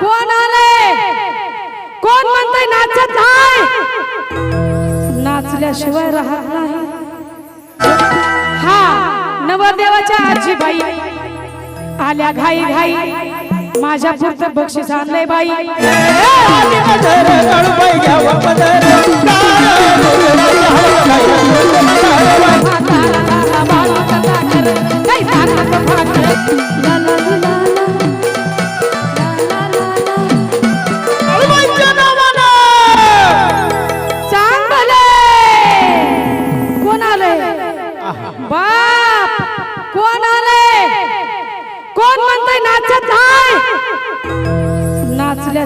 कोण आलंय? कोण म्हणतोय नाचत नाही नाचल्याशिवाय राहत नाही. हा नवरदेवाच्या आजीबाई. आल्या घाई घाई. माझ्या पुरत बक्षीस आणलंय बाई.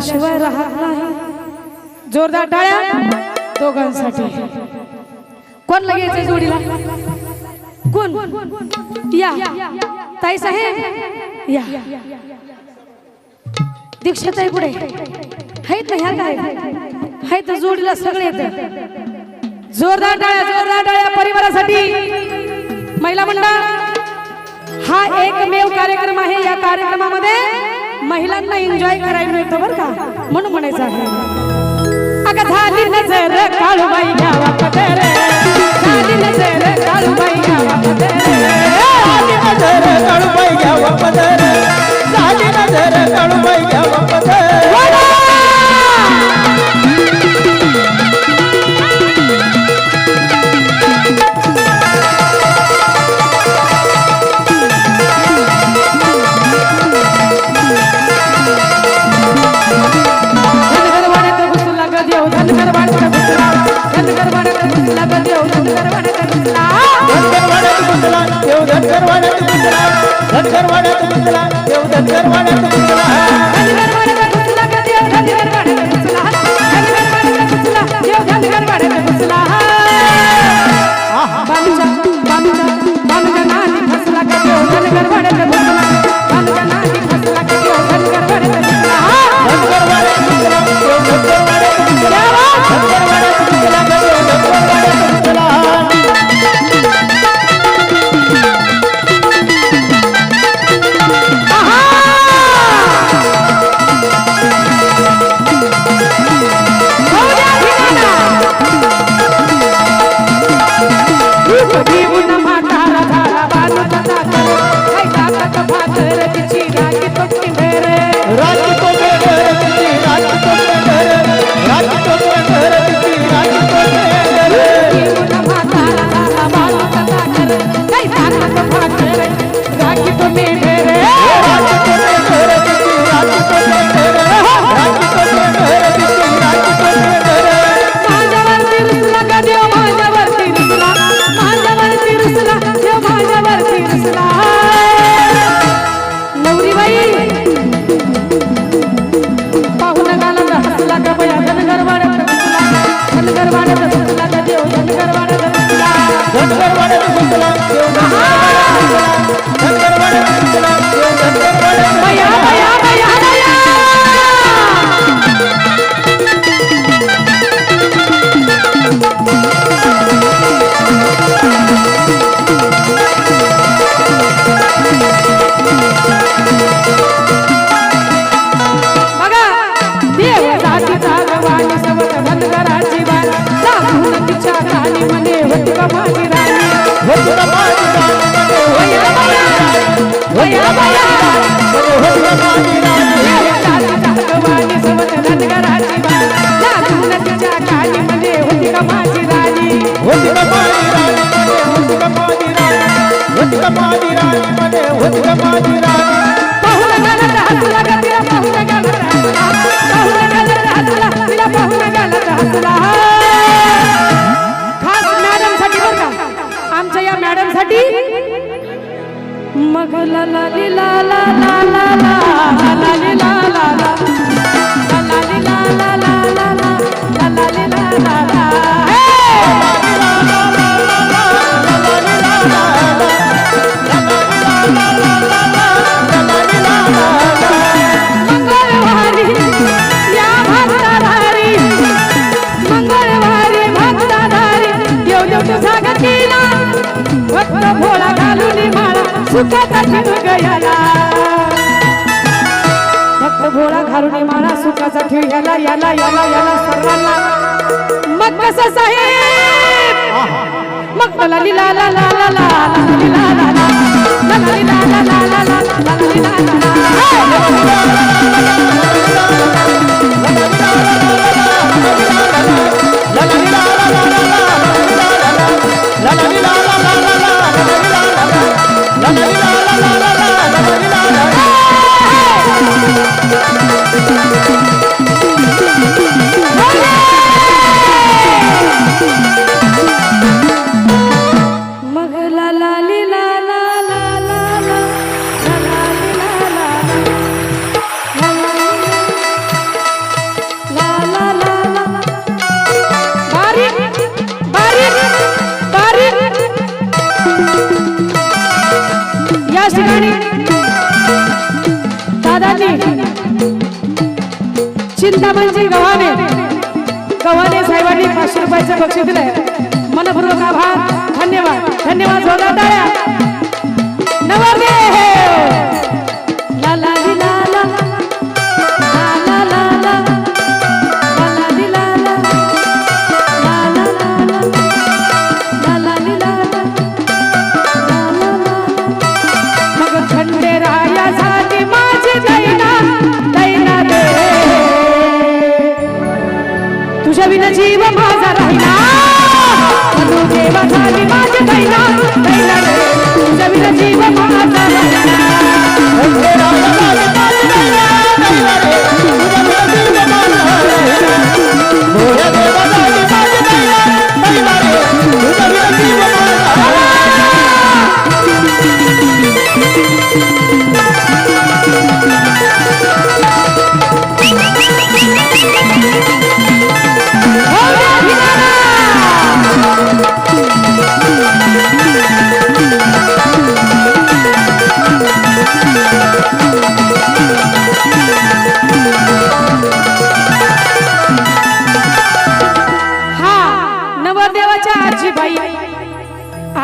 नाचल्याशिवाय राहत नाही. जोरदार टाळ्या दोघांसाठी. कोण लगेच जोडीला? कोण? या. ताई साहेब. या. दीक्षा ताई पुढे. आहेत ना ह्या काय? आहेत जोडीला सगळे येत. जोरदार टाळ्या जोरदार टाळ्या परिवारासाठी. महिला मंडळ हा एकमेव कार्यक्रम आहे या कार्यक्रमामध्ये. महिलांना एन्जॉय करायला मिळतं बरं का? म्हणून म्हणायचं आहे. अगं झाली नजर काळूबाई घ्यावा पदर झाली नजर काळूबाई घुसला ग देव धनगर वाड्यात घुसला धनगर वाड्यात घुसला देव धनगर वाड्यात घुसला पाहून गाणं हसला का माझी राणी खास मॅडमसाठी बरं का आमच्या या मॅडमसाठी मग ला ला ला ला ला ला ला ला ला ला. सुखाचा ठिण गयाला भक्त भोळा घालून मला सुखाचा ठेव याला याला याला याला सर्वांना मग कसं साहेब मग ला ली ला ला ला ला ला ला ला ला ला ला ला ला ला ला ला ला ला ला ला या ठिकाणी दादाजी चिंतामणजी गव्हाणे गव्हाणे साहेबांनी पाचशे रुपयाचं बक्षीस दिलंय. मनपूर्वक आभार धन्यवाद. धन्यवाद जोरदार नवरदेव!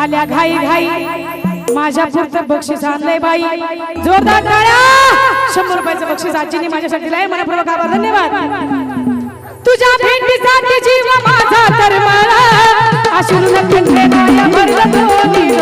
आल्या घाई घाई. माझ्या पुढचं बक्षीस आणलंय बाई. जोरदार टाळ्या. शंभर रुपयाचं बक्षीस आजीने माझ्यासाठी लाय मनपूर्वक आभार धन्यवाद. तुझ्या भेटीसाठी जीव माझा तर मला अश्रू नखंडे माया भरलं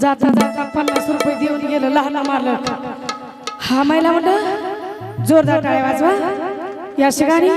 जाता जाता पन्नास रुपये देऊन गेलं लहान मालक हा महिला म्हणलं जोरदार टाळ्या वाजवा. या शिकाणी